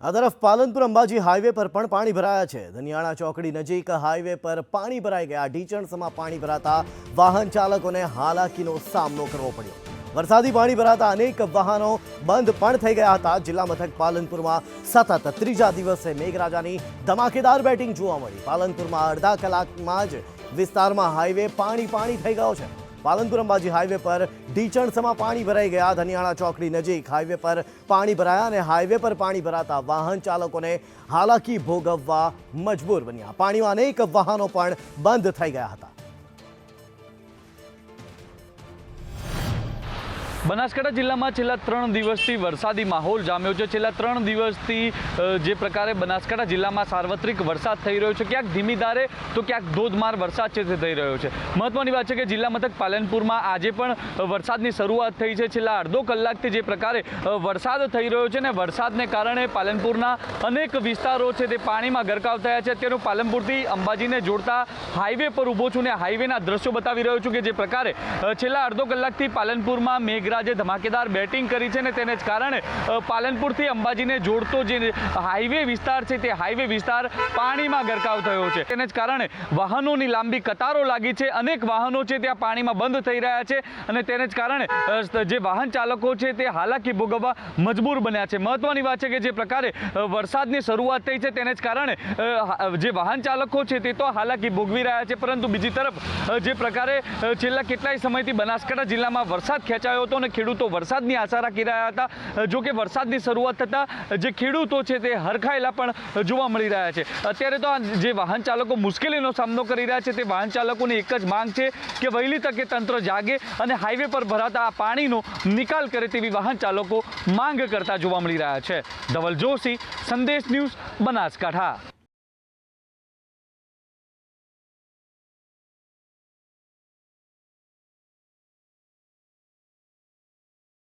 આ તરફ પાલનપુર અંબાજી હાઈવે પર પણ પાણી ભરાયા છે. ધનિયાણા ચોકડી નજીક હાઈવે પર પાણી ભરાઈ ગયા. ઢીચણસમાં પાણી ભરાતા વાહન ચાલકોને હાલાકીનો સામનો કરવો પડ્યો. વરસાદી પાણી ભરાતા અનેક વાહનો બંધ પણ થઈ ગયા હતા. જિલ્લા મથક પાલનપુરમાં સતત ત્રીજા દિવસે મેઘરાજાની ધમાકેદાર બેટિંગ જોવા મળી. પાલનપુરમાં અડધા કલાકમાં જ વિસ્તારમાં હાઈવે પાણી પાણી થઈ ગયો છે. પાલનપુર અંબાજી હાઈવે પર ઢીચણસમાં પાણી ભરાઈ ગયા. ધનિયાણા ચોકડી નજીક હાઈવે પર પાણી ભરાયા અને હાઈવે પર પાણી ભરાતા વાહન ચાલકોને હાલાકી ભોગવવા મજબૂર બન્યા. પાણીમાં અનેક વાહનો પણ બંધ થઈ ગયા હતા. બનાસકાંઠા જિલ્લામાં છેલ્લા ત્રણ દિવસથી વરસાદી માહોલ જામ્યો છે. છેલ્લા ત્રણ દિવસથી જે પ્રકારે બનાસકાંઠા જિલ્લામાં સાર્વત્રિક વરસાદ થઈ રહ્યો છે, ક્યાંક ધીમી ધારે તો ક્યાંક ધોધમાર વરસાદ છે તે થઈ રહ્યો છે. મહત્વની વાત છે કે જિલ્લા મથક પાલનપુરમાં આજે પણ વરસાદની શરૂઆત થઈ છે. છેલ્લા અડધો કલાકથી જે પ્રકારે વરસાદ થઈ રહ્યો છે ને વરસાદને કારણે પાલનપુરના અનેક વિસ્તારો છે તે પાણીમાં ગરકાવ થયા છે. અત્યારે પાલનપુરથી અંબાજીને જોડતા હાઈવે પર ઊભો છું ને હાઈવેના દ્રશ્યો બતાવી રહ્યો છું કે જે પ્રકારે છેલ્લા અડધો કલાકથી પાલનપુરમાં મેઘરાજે ધમાકેદાર બેટિંગ કરી છે ને તેને જ કારણે પાલનપુરથી અંબાજીને જોડતો જે હાઈવે વિસ્તાર છે તે હાઈવે વિસ્તાર પાણીમાં ગરકાવ થયો છે. તેને જ કારણે વાહનોની લાંબી કતારો લાગી છે. અનેક વાહનો છે ત્યાં પાણીમાં બંધ થઈ રહ્યા છે અને તેને જ કારણે જે વાહન ચાલકો છે તે હાલાકી ભોગવવા મજબૂર બન્યા છે. મહત્વની વાત છે કે જે પ્રકારે વરસાદની શરૂઆત થઈ છે તેને જ કારણે જે વાહન ચાલકો છે તે તો હાલાકી ભોગવી રહ્યા છે, પરંતુ બીજી તરફ જે પ્રકારે છેલ્લા કેટલાય સમયથી બનાસકાંઠા જિલ્લામાં વરસાદ ખેંચાયો હતો અને ખેડૂતો વરસાદની આશા રાખી રહ્યા હતા જો કે વરસાદની શરૂઆત થતાં જે ખેડૂતો છે તે હરખાયેલા પણ જોવા મળી રહ્યા છે. અત્યારે તો જે વાહન ચાલકો મુશ્કેલીનો સામનો કરી રહ્યા છે, તે વાહન ચાલકોની એક જ માંગ છે કે વહેલી તકે તંત્ર જાગે અને હાઈવે પર ભરાતા આ પાણીનો નિકાલ કરે તેવી વાહન ચાલકો માંગ કરતા જોવા મળી રહ્યા છે. ધવલ જોશી, સંદેશ ન્યૂઝ, બનાસકાંઠા.